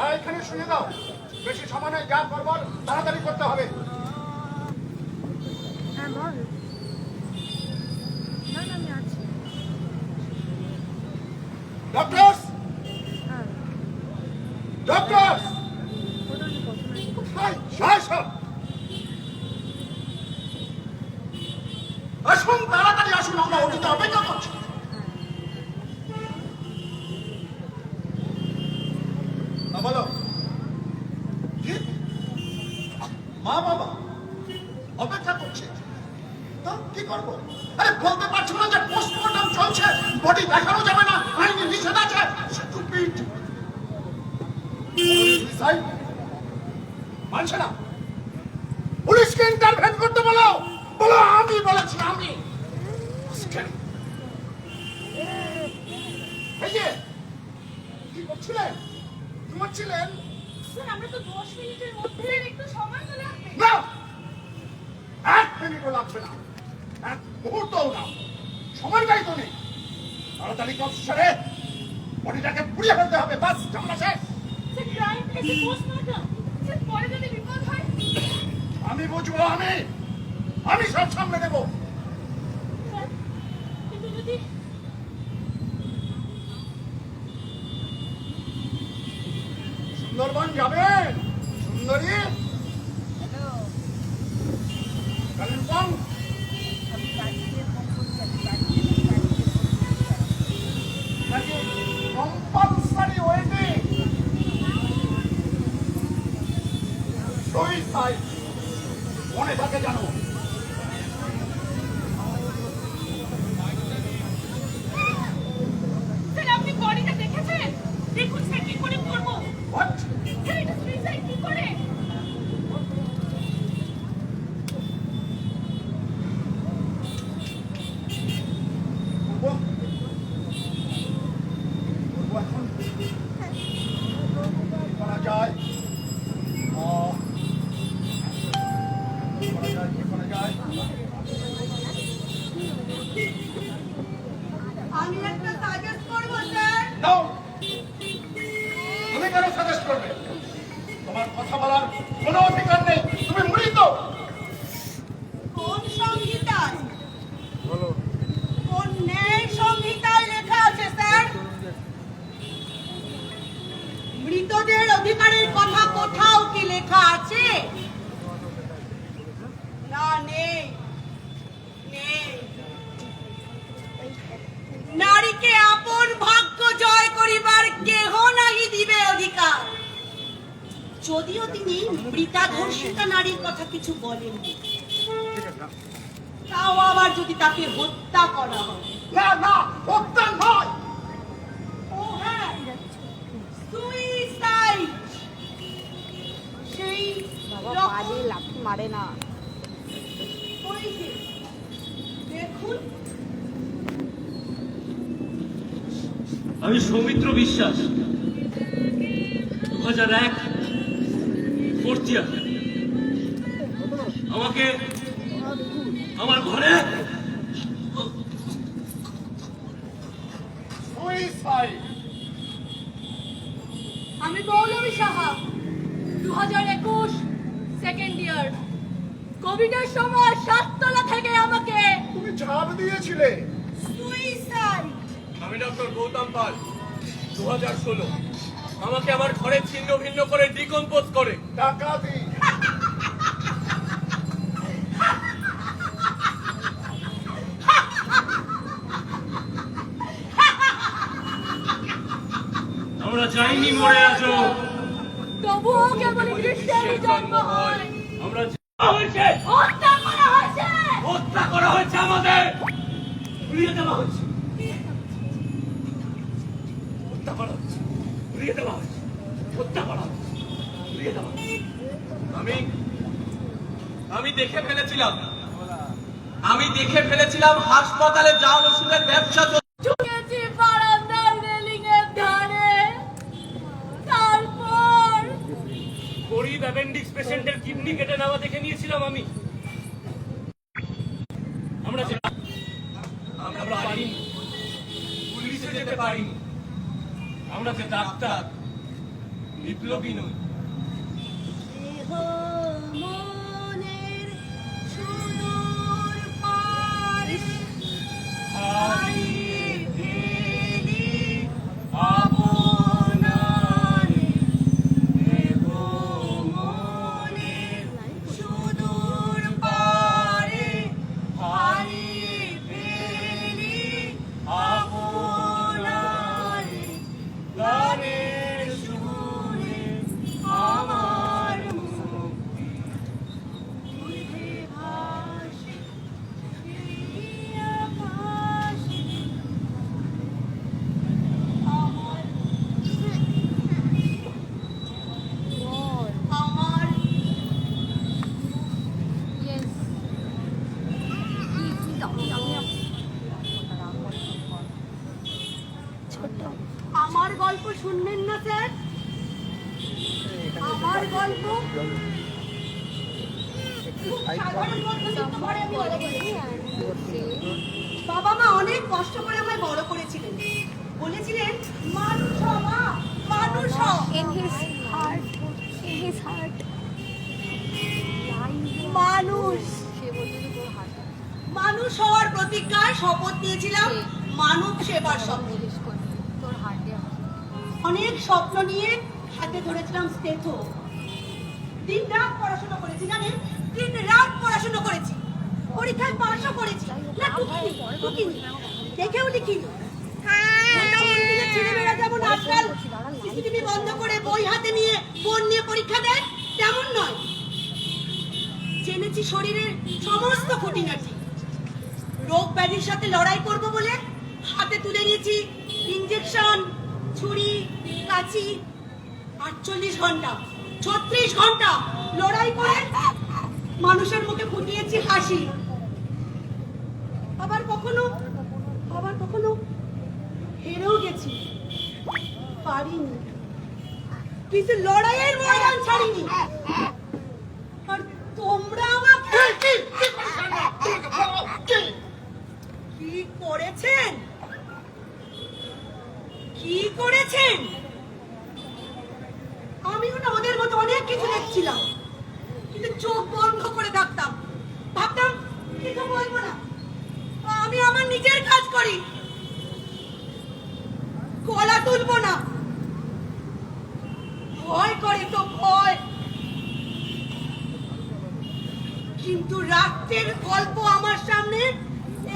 আর এখানে শুনে দাও। বেশি সময় যা করবার তাড়াতাড়ি করতে হবে। হ্যাঁ বল না না আমি আছি ডক্টর হ্যাঁ ডক্টর ওটা আমি কথা বলি হাই শেষ আসুন তাড়াতাড়ি আসুন আমরা ওটিতে অপেক্ষা করছি না, বলো। মা বাবা অপেক্ষা করছে। আমি বলেছি আমি। কি করছিলেন ঘুমাচ্ছিলেন? স্যার আমরা তো দশ মিনিটের মধ্যে একটু সময় তো লাগবে। না! এক মিনিটও লাগবে না। এক মুহূর্তও না। সময়টাই তো নেই। তাড়াতাড়ি কাজ সেরে বডিটাকে পুড়িয়ে ফেলতে হবে। বাস ঝামেলা শেষ। আমি বুঝব আমি। আমি সব সামনে দেবো স্যার কিন্তু যদি সুন্দরবন যাবেন যদিও তিনি মৃতা ধর্ষিতা নারীর কথা কিছু বলেননি। তাও আবার যদি তাকে হত্যা করা হয়। না না হত্যা নয়। ও হ্যাঁ সুইসাইড সেই বাবা লাথি মারে না। দেখুন। আমি সৌমিত্র বিশ্বাস। দু হাজার এক ফোর্থ ইয়ার আমাকে আমার ঘরে আমি পৌলমী সাহা দু হাজার একুশ সেকেন্ড ইয়ার কোভিডের সময় সাততলা থেকে আমাকে তুমি ঝাড় দিয়েছিলে। সুইসাইড। আমি ডক্টর গৌতম পাল দু হাজার ষোলো। আমাকে আমার ঘরে ছিন্ন ভিন্ন করে ডিকম্পোজ করে। টাকা দি। আমরা যাইনি মরে আছো তবুও কেবল জন্ম হয়। আমরা হয়েছে। হত্যা করা হয়েছে। হত্যা করা হয়েছে আমাদের। উড়িয়ে দেওয়া হচ্ছে হত্যা করা হচ্ছে দেওয়া হয়েছে হত্যা করা হয়েছে আমি আমি দেখে ফেলেছিলাম। আমি দেখে ফেলেছিলাম হাসপাতালে যাওয়া ওষুধের ব্যবসা বাবা মা অনেক কষ্ট করে আমায় বড় করেছিলেন। বলেছিলেন মানুষ হ মা মানুষ হ in his heart in his heart. মানুষ। মানুষ হওয়ার প্রতিজ্ঞায় শপথ নিয়েছিলাম মানব সেবার শপথ। অনেক স্বপ্ন নিয়ে হাতে ধরেছিলাম স্টেথ দিন রাত পড়াশোনা করেছি জানেন দিন রাত পড়াশোনা করেছি পরীক্ষায় পাশও করেছি। দেখেও লিখিনি বন্ধ করে বই হাতে নিয়ে ফোন নিয়ে পরীক্ষা দেয়, তেমন নয়। জেনেছি শরীরের সমস্ত খুঁটিনাটি। রোগ ব্যাধির সাথে লড়াই করব বলে হাতে তুলে নিয়েছি ইঞ্জেকশন ছুরি, কাঁচি, আটচল্লিশ ঘণ্টা, ছত্রিশ ঘণ্টা লড়াই করে মানুষের মুখে ফুটিয়েছি হাসি। আবার কখনো? আবার কখনো? হেরেও গেছি। পারিনি। কিন্তু লড়াইয়ের ময়দান ছাড়িনি। আর তোমরা আমাকে কি করছেন? কি? করেছেন? আমিও না ওদের মতো অনেক কিছু দেখছিলাম। কিন্তু চোখ বন্ধ করে থাকতাম ভাবতাম কিছু বলব নিজের কাজ করি। গলা তুলবো না। ভয় করে তো ভয়। কিন্তু রাত্রের গল্প আমার সামনে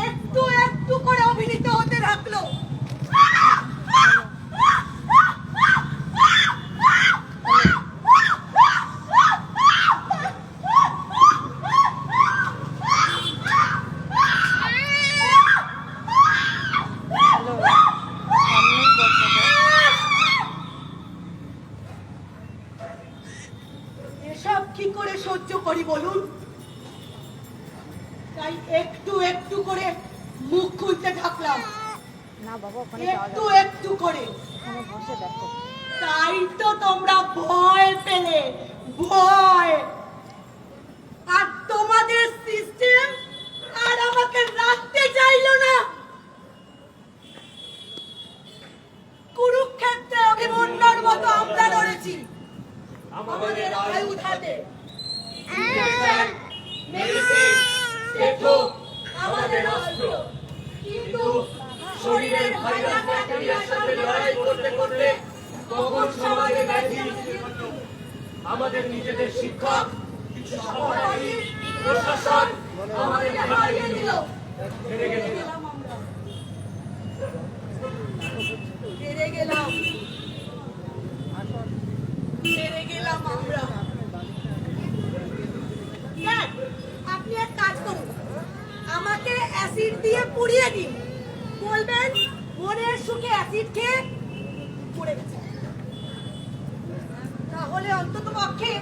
একটু একটু করে অভিনীত হতে থাকল। একটু একটু করে। তাই তো তোমরা ভয় পেলে ভয় আর তোমাদের সিস্টেম আর আমাকে রাখতে চাইলো না কুরুক্ষেত্রে অভিমন্যার মতো আমরা লড়েছি আমাদের আয়ুধ হাতে ইঞ্জেকশন, মেডিসিন, স্টেথো, আমাদের অস্ত্র কিন্তু শরীরের ভাইরাস ব্যাকটেরিয়ার সাথে লড়াই করতে করতে তখন সমাজে ব্যাধি আমাদের নিজেদের শিক্ষক কিছু প্রশাসন আমাদের হারিয়ে দিল। হেরে গেল হেরে গেলাম। হেরে গেলাম আমরা। আপনি এক কাজ করুন। আমাকে অ্যাসিড দিয়ে পুড়িয়ে দিন। বলবেন মনের সুখে অ্যাসিড খেয়ে পড়ে গেছে। তাহলে অন্তত পক্ষে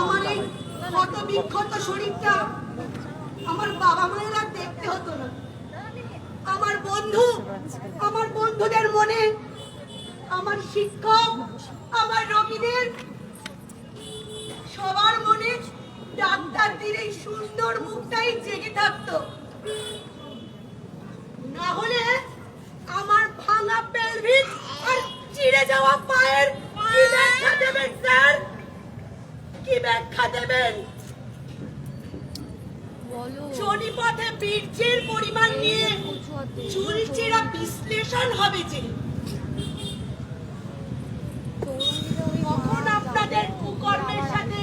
আমার এই ক্ষত বিক্ষত শরীরটা আমার বাবা মায়ের দেখতে হতো না। আমার বন্ধু আমার বন্ধুদের মনে আমার শিক্ষক আমার রোগীদের সবার মনে ডাক্তারদের এই সুন্দর মুখটাই জেগে থাকতো। আমার ভাঙা আর চিড়ে যাওয়া পায়ের কি ব্যাখ্যা দেবেন স্যার? কি ব্যাখ্যা দেবেন? বীর্যের পরিমাণ নিয়ে চুলচেরা বিশ্লেষণ হবে যে। কখন আপনাদের কুকর্মের সাথে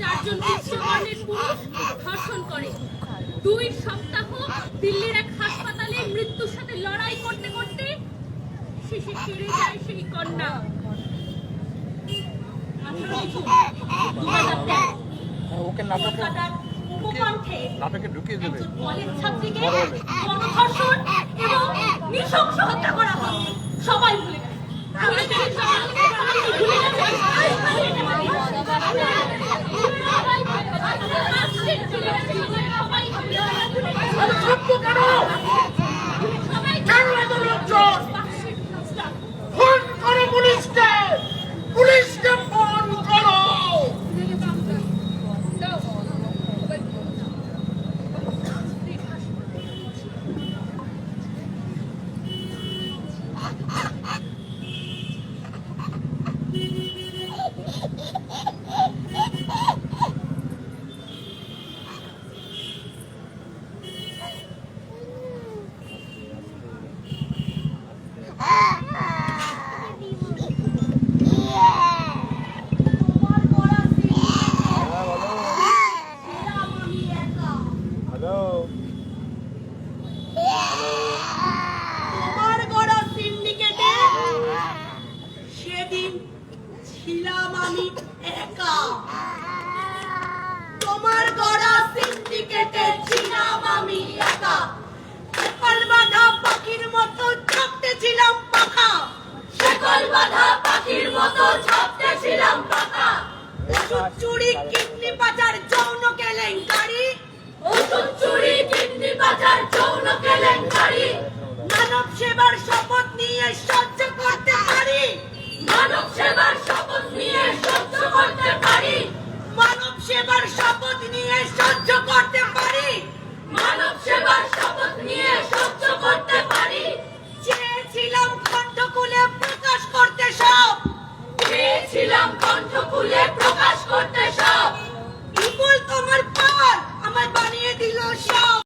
চারজন বিশ্বকর্ণের পুরুষ ধর্ষণ করে। দুই সপ্তাহ দিল্লির এক হাসপাতালে মৃত্যুর সাথে লড়াই করতে করতে শেষে সেরে যায় সেই কন্যা। সবাই ভুলে গেছে। ওষুধ চুরি কিডনি পাচার যৌন কেলেঙ্কারি ওষুধ চুরি কিডনি পাচার